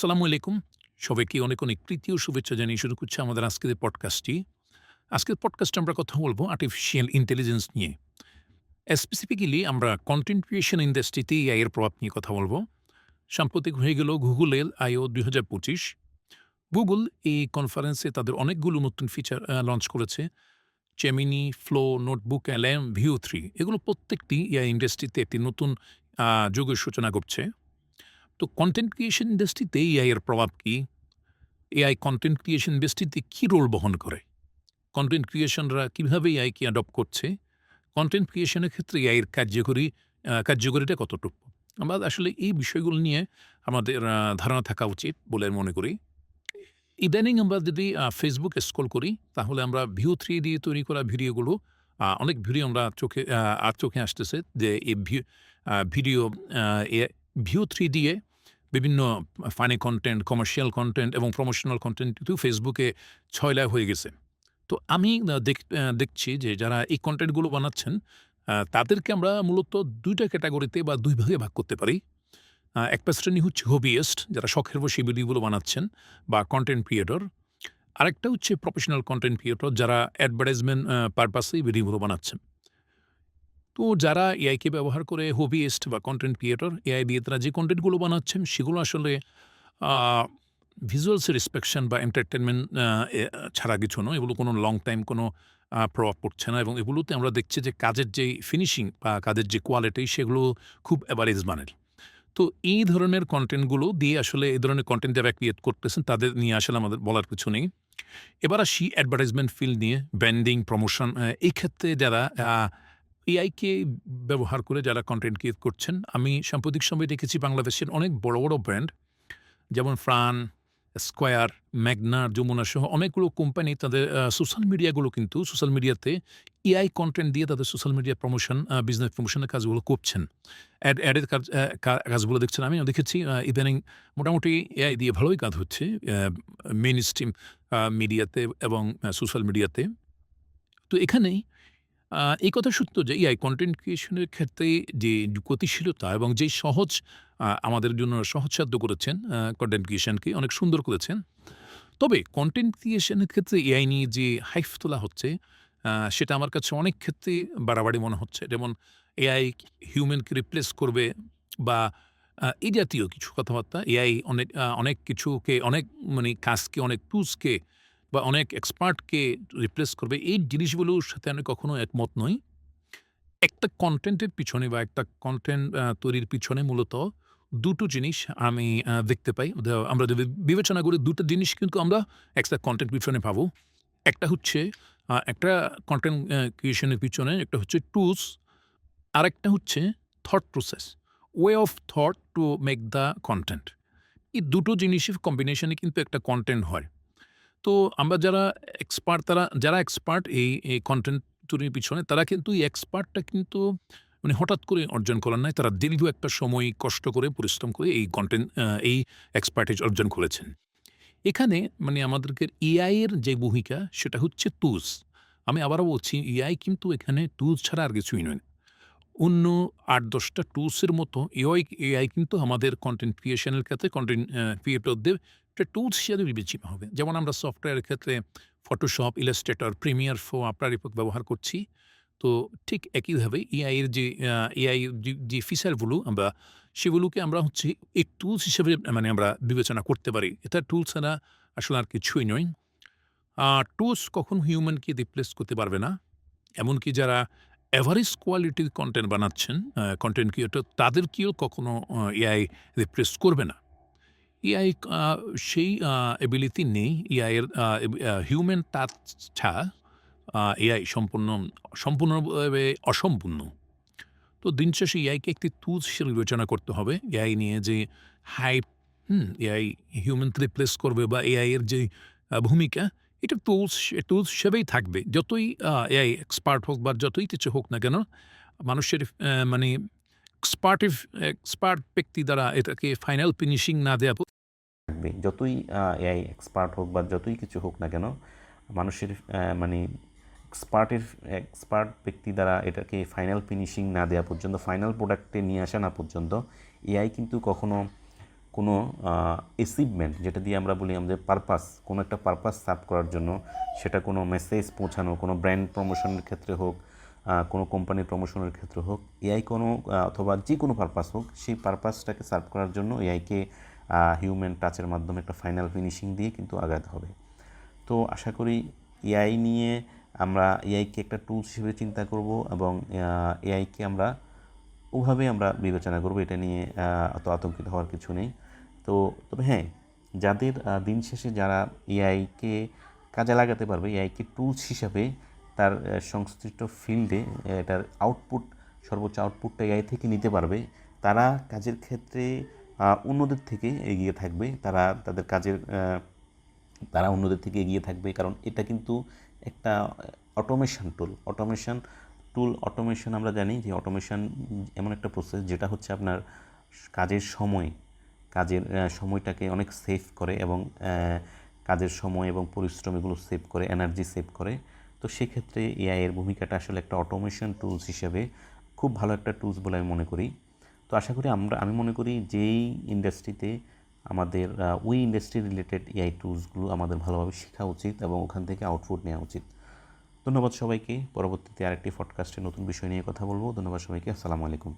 আসসালামু আলাইকুম। সবাইকে অনেক অনেক ও শুভেচ্ছা জানিয়ে শুরু করছে আমাদের আজকের পডকাস্টটি। আজকের পডকাস্টে আমরা কথা বলব আর্টিফিশিয়াল ইন্টেলিজেন্স নিয়ে। স্পেসিফিক্যালি আমরা কন্টেন্ট ক্রিয়েশন ইন্ডাস্ট্রিতে এআই এর প্রভাব নিয়ে কথা বলব। সাম্প্রতিক হয়ে গেল গুগলের আইও দুই হাজার পঁচিশ। গুগল এই কনফারেন্সে তাদের অনেকগুলো নতুন ফিচার লঞ্চ করেছে। Gemini flow notebook LM Veo three এগুলো প্রত্যেকটি এআই ইন্ডাস্ট্রিতে একটি নতুন যুগের সূচনা করছে তো কন্টেন্ট ক্রিয়েশন ইন্ডাস্ট্রিতে এআই এর প্রভাব কি? এআই কন্টেন্ট ক্রিয়েশন ইন্ডাস্ট্রিতে কী রোল বহন করে? কন্টেন্ট ক্রিয়েশনরা কীভাবে এআইকে অ্যাডপ্ট করছে? কন্টেন্ট ক্রিয়েশনের ক্ষেত্রে এআইয়ের কার্যকরী কার্যকরীটা কতটুকু? আমরা আসলে এই বিষয়গুলো নিয়ে আমাদের ধারণা থাকা উচিত বলে মনে করি। ইদানিং আমরা যদি ফেসবুক স্কল করি, তাহলে আমরা ভিউ থ্রি দিয়ে তৈরি করা ভিডিওগুলো অনেক ভিডিও আমরা চোখে আর চোখে আসতেছে যে এই ভিডিও ভিউ থ্রি দিয়ে বিভিন্ন ফানি কন্টেন্ট কমার্শিয়াল কন্টেন্ট এবং প্রমোশনাল কন্টেন্ট কিন্তু ফেসবুকে ছয়লায় হয়ে গেছে। তো আমি দেখ- দেখছি যে যারা এই কন্টেন্টগুলো বানাচ্ছেন তাদেরকে আমরা মূলত দুইটা ক্যাটাগরিতে বা দুই ভাগে ভাগ করতে পারি। একটা শ্রেণি হচ্ছে হবিয়েস্ট যারা শখের বসে ভিডিওগুলো বানাচ্ছেন বা কন্টেন্ট ক্রিয়েটর আরেকটা হচ্ছে প্রফেশনাল কন্টেন্ট ক্রিয়েটর যারা অ্যাডভার্টাইজমেন্ট পারপাসেই ভিডিওগুলো বানাচ্ছেন। তো যারা এআইকে ব্যবহার করে হবিয়েস্ট বা কন্টেন্ট ক্রিয়েটর এআই দিয়ে তারা যে কন্টেন্টগুলো বানাচ্ছেন, সেগুলো আসলে ভিজুয়ালসের রিসপেকশন বা এন্টারটেনমেন্ট ছাড়া কিছু নয়। এগুলো কোনো লং টাইম কোনো প্রভাব পড়ছে না এবং এগুলোতে আমরা দেখছি যে কাজের যে ফিনিশিং বা কাজের যে কোয়ালিটি সেগুলো খুব অ্যাভারেজ মানের। তো এই ধরনের কন্টেন্টগুলো দিয়ে আসলে এই ধরনের কন্টেন্ট যারা ক্রিয়েট করতেছেন, তাদের নিয়ে আসলে আমাদের বলার কিছু নেই। এবার আসি অ্যাডভার্টাইজমেন্ট ফিল্ড নিয়ে ব্র্যান্ডিং প্রমোশন এই ক্ষেত্রে যারা এআইকে ব্যবহার করে যারা কন্টেন্ট ক্রিয়েট করছেন, আমি সাম্প্রতিক সময়ে দেখেছি বাংলাদেশের অনেক বড় বড় ব্র্যান্ড যেমন ফ্রান স্কোয়ার ম্যাগনা যমুনা সহ অনেকগুলো কোম্পানি তাদের সোশ্যাল মিডিয়াগুলো কিন্তু সোশ্যাল মিডিয়াতে এআই কন্টেন্ট দিয়ে তাদের সোশ্যাল মিডিয়া প্রমোশন বিজনেস প্রমোশনের কাজগুলো করছেন। অ্যাড অ্যাডের কাজ কাজগুলো দেখছেন আমিও দেখেছি ইদানিং মোটামুটি এআই দিয়ে ভালোই কাজ হচ্ছে মেন স্ট্রিম মিডিয়াতে এবং সোশ্যাল মিডিয়াতে তো এখানেই এই কথা সত্য যে এআই কন্টেন্ট ক্রিয়েশনের ক্ষেত্রে যে গতিশীলতা এবং যে সহজ আমাদের জন্য সহজসাধ্য করেছেন কন্টেন্ট ক্রিয়েশনকে অনেক সুন্দর করেছেন। তবে কন্টেন্ট ক্রিয়েশনের ক্ষেত্রে এআই নিয়ে যে হাইফ তোলা হচ্ছে সেটা আমার কাছে অনেক ক্ষেত্রে বাড়াবাড়ি মনে হচ্ছে। যেমন এআই হিউম্যানকে রিপ্লেস করবে বা এই জাতীয় কিছু কথাবার্তা এআই অনেক অনেক কিছুকে, অনেক মানে কাজকে, অনেক টুলসকে বা অনেক এক্সপার্টকে রিপ্লেস করবে, এই জিনিসগুলোর সাথে আমি কখনো একমত নই। একটা কন্টেন্টের পিছনে বা একটা কন্টেন্ট তৈরির পিছনে মূলত দুটো জিনিস আমি দেখতে পাই। আমরা যদি বিবেচনা করি, দুটো জিনিস কিন্তু আমরা একটা কন্টেন্ট পিছনে পাবো একটা হচ্ছে একটা কন্টেন্ট ক্রিয়েশনের পিছনে, একটা হচ্ছে টুলস আর একটা হচ্ছে thought process way of thought to make the content এই দুটো জিনিসের কম্বিনেশনে কিন্তু একটা কন্টেন্ট হয়। তো আমরা যারা এক্সপার্ট তারা, যারা এক্সপার্ট এই এই কন্টেন্ট তৈরির পিছনে, তারা কিন্তু এই এক্সপার্টটা কিন্তু মানে হঠাৎ করে অর্জন করার নাই। তারা দীর্ঘ একটা সময় কষ্ট করে, পরিশ্রম করে এই কন্টেন্ট এই এক্সপার্টেজ অর্জন করেছেন। এখানে মানে আমাদেরকে এআই এর যে ভূমিকা, সেটা হচ্ছে টুলস আমি আবারও বলছি এআই কিন্তু এখানে টুলস ছাড়া আর কিছুই নয়। অন্য আট, দশটা টুলসের মতো এআই এআই কিন্তু আমাদের কন্টেন্ট ক্রিয়েশনের ক্ষেত্রে কন্টেন্ট ক্রিয়েটরদের একটা টুলস হিসেবে বিবেচিত হবে। যেমন আমরা সফটওয়্যারের ক্ষেত্রে ফটোশপ ইলাস্ট্রেটর প্রিমিয়ার ফো আপনার রিপোর্ট ব্যবহার করছি। তো ঠিক একইভাবে এআই এর যে এআই যে ফিচারগুলো আমরা, সেগুলোকে আমরা হচ্ছে এই টুলস হিসেবে মানে আমরা বিবেচনা করতে পারি। এটা টুলস ছাড়া আসলে আর কিছুই নয়। টুলস কখন হিউম্যানকে রিপ্লেস করতে পারবে না। এমনকি যারা এভারেজ কোয়ালিটির কন্টেন্ট বানাচ্ছেন কন্টেন্ট ক্রিয়েটর তাদেরকেও কখনো এআই রিপ্লেস করবে না। এআই সেই এবিলিটি নেই এআইয়ের হিউম্যান টাচ ছাড়া এআই সম্পূর্ণ, সম্পূর্ণভাবে অসম্পূর্ণ। তো দিন শেষে এআইকে একটি টুলস হিসেবে বিবেচনা করতে হবে। এআই নিয়ে যে হাইপ হুম এআই হিউম্যান রিপ্লেস করবে বা এআইয়ের যে ভূমিকা, এটা টুলস টুলস হিসেবেই থাকবে। যতই এআই এক্সপার্ট হোক বা যতই কিছু হোক না কেন, মানুষের মানে এক্সপার্টিভ এক্সপার্ট ব্যক্তি দ্বারা এটাকে ফাইনাল ফিনিশিং না দেওয়া থাকবে যতই এআই এক্সপার্ট হোক বা যতই কিছু হোক না কেন, মানুষের মানে এক্সপার্টের এক্সপার্ট ব্যক্তি দ্বারা এটাকে ফাইনাল ফিনিশিং না দেওয়া পর্যন্ত ফাইনাল প্রোডাক্টে নিয়ে আসা না পর্যন্ত এআই কিন্তু কখনো কোনো অ্যাচিভমেন্ট যেটা দিয়ে আমরা বলি আমাদের পারপাস কোনো একটা পারপাস সার্ভ করার জন্য, সেটা কোনো মেসেজ পৌঁছানো, কোনো ব্র্যান্ড প্রমোশনের ক্ষেত্রে হোক কোনো কোম্পানির প্রমোশনের ক্ষেত্রে হোক এআই কোনো অথবা যে কোনো পারপাস হোক, সেই পারপাসটাকে সার্ভ করার জন্য এআইকে হিউম্যান টাচের মাধ্যমে একটা ফাইনাল ফিনিশিং দিয়ে কিন্তু আগাতে হবে। তো আশা করি এআই নিয়ে আমরা এআইকে একটা টুলস হিসেবে চিন্তা করব এবং এআইকে আমরা ওভাবে আমরা বিবেচনা করব, এটা নিয়ে অত আতঙ্কিত হওয়ার কিছু নেই। তো তবে হ্যাঁ যাদের দিন শেষে যারা এআইকে কাজে লাগাতে পারবে এআইকে টুলস হিসাবে তার সংশ্লিষ্ট ফিল্ডে এটার আউটপুট সর্বোচ্চ আউটপুটটা এআই থেকে নিতে পারবে। তারা কাজের ক্ষেত্রে অন্যদের থেকে এগিয়ে থাকবে। তারা তাদের কাজের তারা অন্যদের থেকে এগিয়ে থাকবে। কারণ এটা কিন্তু একটা automation tool automation tool automation আমরা জানি যে অটোমেশন এমন একটা প্রসেস যেটা হচ্ছে আপনার কাজের সময়। কাজের সময়টাকে অনেক সেভ করে এবং কাজের সময় এবং পরিশ্রম এগুলো সেভ করে এনার্জি সেভ করে। তো সেক্ষেত্রে এআই এর ভূমিকাটা আসলে একটা অটোমেশন টুলস হিসেবে খুব ভালো একটা টুলস বলে আমি মনে করি। তো আশা করি আমরা, আমি মনে করি যেই ইন্ডাস্ট্রিতে আমাদের ওই ইন্ডাস্ট্রি রিলেটেড এআই টুলসগুলো আমাদের ভালোভাবে শেখা উচিত এবং ওখান থেকে আউটপুট নেওয়া উচিত। ধন্যবাদ সবাইকে। পরবর্তীতে আরেকটি পডকাস্টে নতুন বিষয় নিয়ে কথা বলব। ধন্যবাদ সবাইকে। আসসালামু আলাইকুম।